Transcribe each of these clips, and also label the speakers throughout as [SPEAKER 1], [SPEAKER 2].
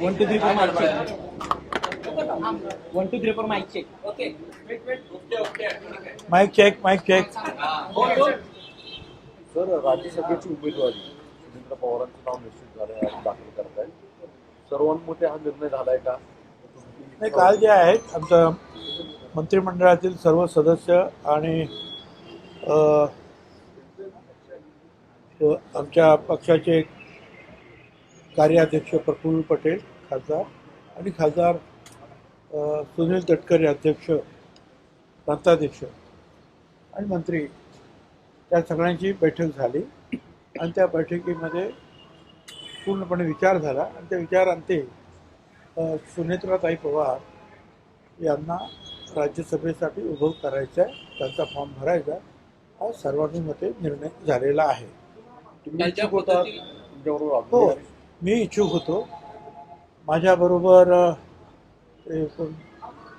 [SPEAKER 1] One two three four mike check one two three four mike check
[SPEAKER 2] mike check mike check
[SPEAKER 3] sir राज्यसभेची उमेदवारी सुनील पवारांचं नाव निश्चित झालंय आणि दाखल करताय सर्वांमध्ये हा निर्णय झालाय का?
[SPEAKER 2] नाही काल जे आहेत आमचं मंत्रिमंडळातील सर्व सदस्य आणि आमच्या पक्षाचे कार्याध्यक्ष प्रफुल्ल पटेल खासदार आणि खासदार सुनील तटकरे अध्यक्ष प्रांताध्यक्ष आणि मंत्री. त्या सगळ्यांची बैठक झाली आणि त्या बैठकीमध्ये पूर्णपणे विचार झाला आणि त्या विचारांते सुनेत्राताई पवार यांना राज्यसभेसाठी उभं करायचं आहे त्यांचा फॉर्म भरायचा आहे. हा सर्वानुमते निर्णय झालेला आहे.
[SPEAKER 3] तुम्ही
[SPEAKER 2] हो. मी इच्छुक होतो. माझ्याबरोबर अ,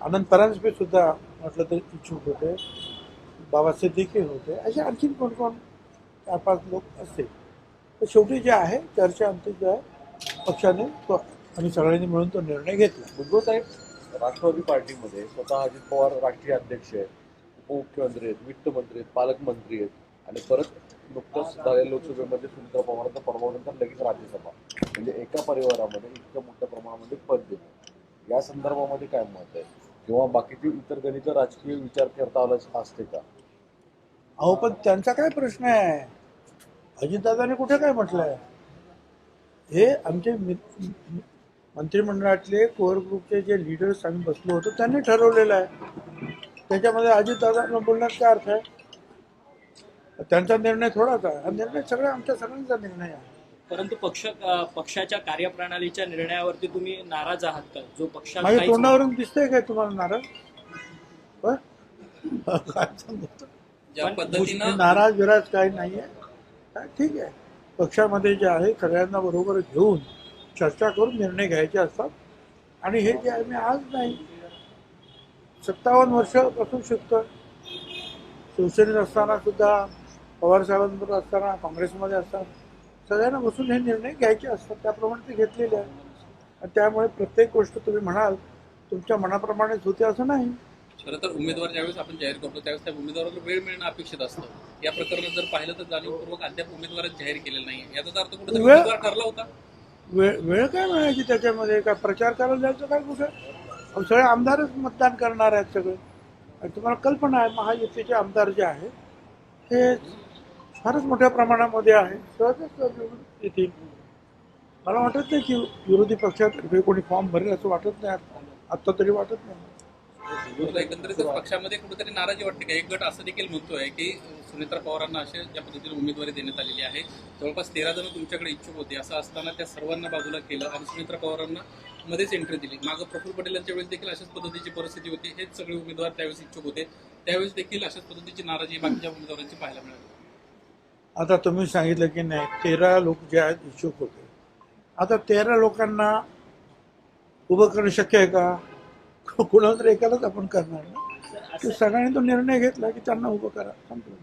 [SPEAKER 2] आनंद परांजपे सुद्धा म्हटलं तर इच्छुक होते. बाबा सिद्दीकी होते. असे आणखीन कोण कोण चार पाच लोक असते तर शेवटी जे आहे चर्चा आमची जो आहे पक्षाने तो आम्ही सगळ्यांनी मिळून तो निर्णय घेतला.
[SPEAKER 3] भुजबळ साहेब राष्ट्रवादी पार्टीमध्ये स्वतः अजित पवार राष्ट्रीय अध्यक्ष आहेत. उपमुख्यमंत्री आहेत वित्तमंत्री आहेत पालकमंत्री आहेत. आणि परत नुकतंच झालेल्या लोकसभेमध्ये सुनीता पवारांचा परवानंतर लगेच राज्यसभा. म्हणजे एका परिवारामध्ये इतक्या मोठ्या प्रमाणामध्ये पद देतो या संदर्भामध्ये काय मत आहे? किंवा बाकीचे इतर गणित राजकीय विचार करता आला असते का?
[SPEAKER 2] अहो पण त्यांचा काय प्रश्न आहे? अजितदादाने कुठे काय म्हटलंय? हे आमचे मंत्रिमंडळातले कोअर ग्रुपचे जे लीडर्स आम्ही बसलो होतो त्यांनी ठरवलेलं आहे. त्याच्यामध्ये अजितदादांना बोलण्यात काय अर्थ आहे? त्यांचा निर्णय थोडाच आहे हा निर्णय सगळा आमच्या सगळ्यांचा निर्णय आहे.
[SPEAKER 1] परंतु पक्ष पक्षाच्या कार्यप्रणालीच्या निर्णयावरती तुम्ही नाराज आहात का? जो पक्षाला
[SPEAKER 2] माझ्या
[SPEAKER 1] काहीच-
[SPEAKER 2] तोंडावरून दिसतंय काय तुम्हाला नाराज? होय? काय सांगतो?
[SPEAKER 4] ज्या
[SPEAKER 1] पण
[SPEAKER 2] मी
[SPEAKER 4] पद्धतीनं
[SPEAKER 2] नाराज विराज काही नाही आहे ठीक आहे. पक्षामध्ये जे आहे सगळ्यांना बरोबर घेऊन चर्चा करून निर्णय घ्यायचे असतात. आणि हे जे आहे मी आज नाही. सत्तावन्न वर्षापासून शिकतो शिवसेनेत असताना सुद्धा पवार साहेबांबरोबर असताना काँग्रेसमध्ये असताना सगळ्यांना बसून हे निर्णय घ्यायचे असतात त्याप्रमाणे ते घेतलेले आहेत. आणि त्यामुळे प्रत्येक गोष्ट तुम्ही म्हणाल तुमच्या मनाप्रमाणेच होते असं नाही.
[SPEAKER 4] खरं तर उमेदवार ज्यावेळेस आपण जाहीर करतो त्यावेळेस त्या उमेदवाराला वेळ मिळणं अपेक्षित असतं. या प्रकरणात जर पाहिलं तर जाणीवपूर्वक अद्याप उमेदवारच जाहीर केलेला नाही याचा अर्थ
[SPEAKER 2] वेळ-
[SPEAKER 4] उमेदवार ठरला होता.
[SPEAKER 2] वेळ वेळ काय म्हणायची त्याच्यामध्ये? काय प्रचार करायला जायचं काय कुठे? सगळे आमदारच मतदान करणार आहेत सगळे. आणि तुम्हाला कल्पना आहे महायुतीचे आमदार जे आहे हे फारच मोठ्या प्रमाणामध्ये आहे. सहजच येतील. मला वाटत नाही की विरोधी पक्षातर्फे कोणी फॉर्म भरेल असं वाटत नाही. आत्ता तरी वाटत नाही.
[SPEAKER 4] एकंदरीत पक्षामध्ये कुठेतरी नाराजी वाटते का? एक गट असं देखील म्हणतोय की सुनेत्रा पवारांना अशा ज्या पद्धतीने उमेदवारी देण्यात आलेली आहे. जवळपास तेरा जण तुमच्याकडे इच्छुक होते. असं असताना त्या सर्वांना बाजूला केलं आणि सुनेत्रा पवारांना मध्येच एंट्री दिली. मागं प्रफुल्ल पटेल यांच्या वेळेस देखील अशाच पद्धतीची परिस्थिती होती. हेच सगळे उमेदवार त्यावेळेस इच्छुक होते. त्यावेळेस देखील अशाच पद्धतीची नाराजी बाकीच्या उमेदवारांची पाहायला मिळाली.
[SPEAKER 2] आता तुम्ही सांगितलं की नाही तेरा लोक जे आहेत इच्छुक होते. आता तेरा लोकांना उभं करणं शक्य आहे का? कुणाला तर एकालाच आपण करणार ना? सगळ्यांनी तो निर्णय घेतला की त्यांना उभं करा. संपलं